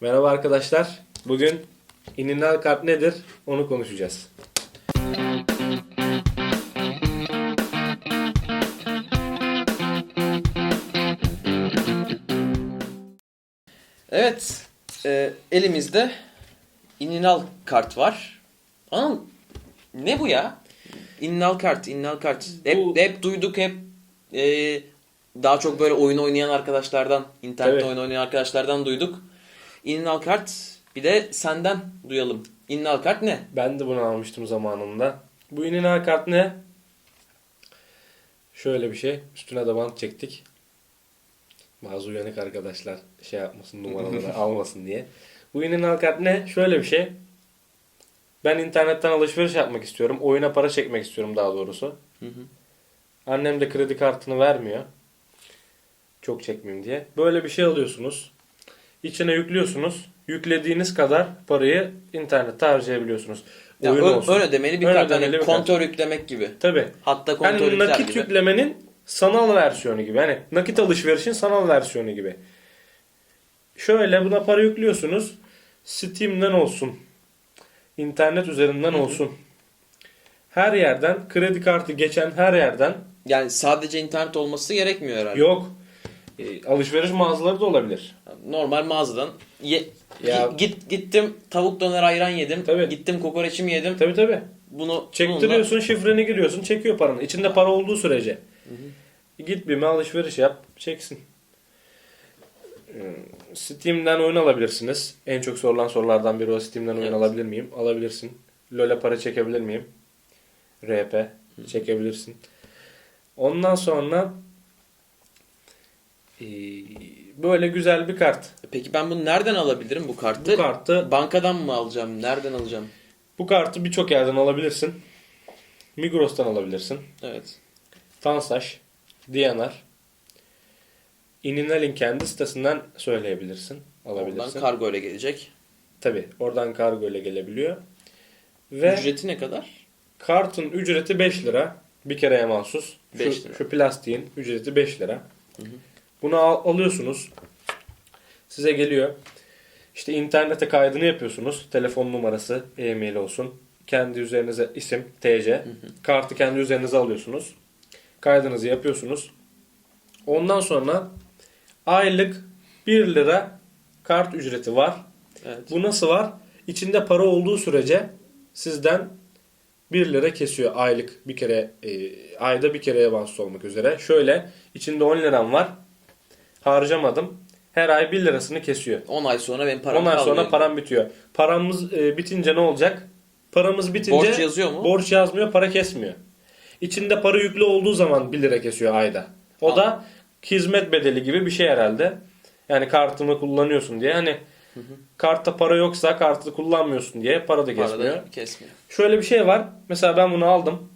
Merhaba arkadaşlar. Bugün ininal kart nedir onu konuşacağız. Evet, e, elimizde ininal kart var. Ama ne bu ya? İninal kart, ininal kart. Hep, Bu- hep duyduk, hep e, daha çok böyle oyun oynayan arkadaşlardan, internette Evet. oyun oynayan arkadaşlardan duyduk. İninal kart, bir de senden duyalım. İninal kart ne? Ben de bunu almıştım zamanında. Bu ininal kart ne? Şöyle bir şey. Üstüne de bant çektik. Bazı uyanık arkadaşlar şey yapmasın numaraları almasın diye. Bu ininal kart ne? Şöyle bir şey. Ben internetten alışveriş yapmak istiyorum. Oyuna para çekmek istiyorum daha doğrusu. Hı hı. Annem de kredi kartını vermiyor. Çok çekmeyeyim diye. Böyle bir şey alıyorsunuz. İçine yüklüyorsunuz. Yüklediğiniz kadar parayı internette harcayabiliyorsunuz. Ya Oyun ön, olsun. ön ödemeli bir Ön kart. ödemeli Hani bir kontör yüklemek gibi. Tabii. Hatta kontör yükler nakit gibi. yüklemenin sanal versiyonu gibi. Hani nakit alışverişin sanal versiyonu gibi. Şöyle buna para yüklüyorsunuz. Steam'den olsun. internet üzerinden olsun. Her yerden kredi kartı geçen her yerden Yani sadece internet olması gerekmiyor herhalde. yok. E, alışveriş mağazaları da olabilir. Normal mağazadan ye, Ya- gi- git gittim tavuk döner ayran yedim. Tabii. Gittim kokoreçimi yedim. Tabii tabii. Bunu Çektiriyorsun, şifreni giriyorsun, çekiyor paranı. İçinde para olduğu sürece. Git bir alışveriş yap, çeksin. Ee, Steam'den oyun alabilirsiniz. En çok sorulan sorulardan biri o. Steam'den oyun Evet. alabilir miyim? Alabilirsin. LoL'e para çekebilir miyim? RP çekebilirsin. Ondan sonra böyle güzel bir kart. Peki ben bunu nereden alabilirim bu kartı? Bu kartı Bankadan mı alacağım? Nereden alacağım? bu kartı birçok yerden alabilirsin. Migros'tan alabilirsin. Evet. Tansaş, Diyanar, İninal'in kendi sitesinden söyleyebilirsin. Oradan Alabilirsin. kargo ile gelecek. Tabi oradan kargo ile gelebiliyor. Ve Ücreti ne kadar? kartın ücreti 5 lira. Bir kereye mahsus. Şu, 5 lira. şu plastiğin ücreti 5 lira. Bunu al- alıyorsunuz. Size geliyor. İşte internete kaydını yapıyorsunuz. Telefon numarası, e-mail olsun. Kendi üzerinize isim, TC. Kartı kendi üzerinize alıyorsunuz. Kaydınızı yapıyorsunuz. Ondan sonra aylık 1 lira kart ücreti var. Evet. Bu nasıl var? İçinde para olduğu sürece sizden 1 lira kesiyor aylık bir kere e, ayda bir kereye mahsus olmak üzere. Şöyle içinde 10 liram var. Harcamadım. Her ay 1 lirasını kesiyor. 10 ay sonra benim param Ondan sonra kalmıyor. param bitiyor. Paramız e, bitince ne olacak? Paramız bitince Borç yazıyor mu? Borç yazmıyor, para kesmiyor. İçinde para yüklü olduğu zaman 1 lira kesiyor ayda. O da hizmet bedeli gibi bir şey herhalde. Yani kartımı kullanıyorsun diye. Hani kartta para yoksa kartı kullanmıyorsun diye para da Para kesmiyor. da kesmiyor. Şöyle bir şey var. Mesela ben bunu aldım.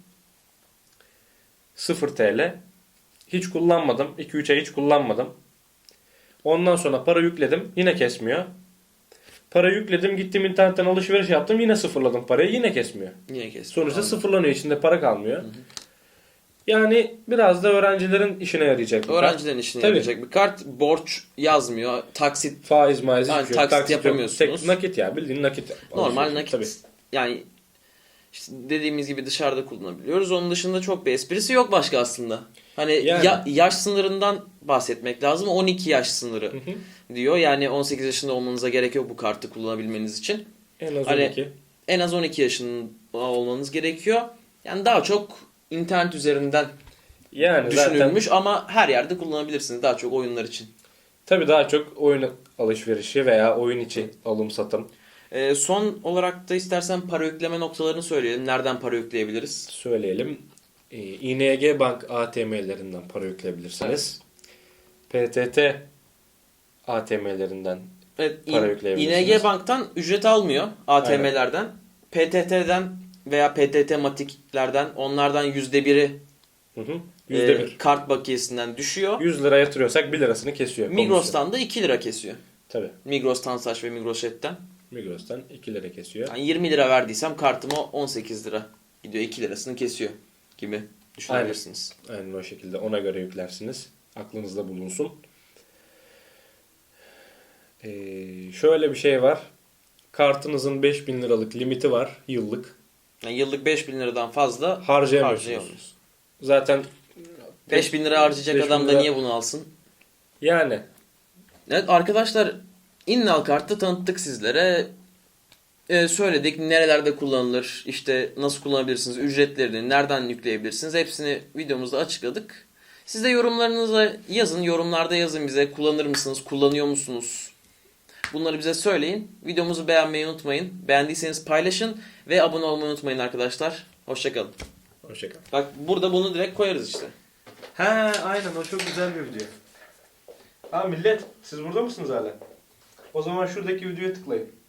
0 TL. Hiç kullanmadım. 2-3 ay hiç kullanmadım. Ondan sonra para yükledim. Yine kesmiyor. Para yükledim. Gittim internetten alışveriş yaptım. Yine sıfırladım parayı. Yine kesmiyor. Yine kesmiyor. Sonuçta Anladım. sıfırlanıyor. içinde para kalmıyor. Yani biraz da öğrencilerin işine yarayacak. kart. Öğrencilerin işine Tabii. yarayacak bir kart. Borç yazmıyor. Taksit Faiz maiz Yani hiçbir şey yok. taksit yok. yapamıyorsunuz. Tek nakit ya. Bildiğin nakit. normal nakit. Tabii. Yani işte dediğimiz gibi dışarıda kullanabiliyoruz. Onun dışında çok bir esprisi yok başka aslında. Hani Yani. ya- yaş sınırından bahsetmek lazım. 12 yaş sınırı diyor. Yani 18 yaşında olmanıza gerek yok bu kartı kullanabilmeniz için. En az Hani 12. En az 12 yaşında olmanız gerekiyor. Yani daha çok internet üzerinden Yani zaten düşünülmüş ama her yerde kullanabilirsiniz. Daha çok oyunlar için. Tabii daha çok oyun alışverişi veya oyun içi alım satım Ee, son olarak da istersen para yükleme noktalarını söyleyelim. Nereden para yükleyebiliriz? söyleyelim. Ee, ING Bank ATM'lerinden para yükleyebilirsiniz. PTT ATM'lerinden Evet, Para yükleyebilirsiniz. ING Bank'tan ücret almıyor ATM'lerden. PTT'den veya PTT Matik'lerden onlardan %1'i hı hı, e, %1. kart bakiyesinden düşüyor. 100 lira yatırıyorsak 1 lirasını kesiyor. komisyon. Migros'tan da 2 lira kesiyor. Tabii. Migros Tansaç ve Migros Jet'ten. Migros'tan 2 lira kesiyor. Yani 20 lira verdiysem kartıma 18 lira gidiyor. 2 lirasını kesiyor gibi düşünebilirsiniz. Aynen o şekilde ona göre yüklersiniz. Aklınızda bulunsun. Ee, şöyle bir şey var. Kartınızın 5000 liralık limiti var yıllık. Yani yıllık 5000 liradan fazla Harcayamıyorsunuz. Zaten 5000 lira harcayacak 5000 adam da lira- niye bunu alsın? yani Evet arkadaşlar İnnal kartı tanıttık sizlere. Ee, söyledik nerelerde kullanılır, işte nasıl kullanabilirsiniz, ücretlerini, nereden yükleyebilirsiniz hepsini videomuzda açıkladık. Siz de yorumlarınızı yazın, yorumlarda yazın bize kullanır mısınız, kullanıyor musunuz? Bunları bize söyleyin. Videomuzu beğenmeyi unutmayın. Beğendiyseniz paylaşın ve abone olmayı unutmayın arkadaşlar. Hoşçakalın. hoşçakalın. Bak burada bunu direkt koyarız işte. He aynen o çok güzel bir video. Ha millet siz burada mısınız hala? O zaman şuradaki videoya tıklayın.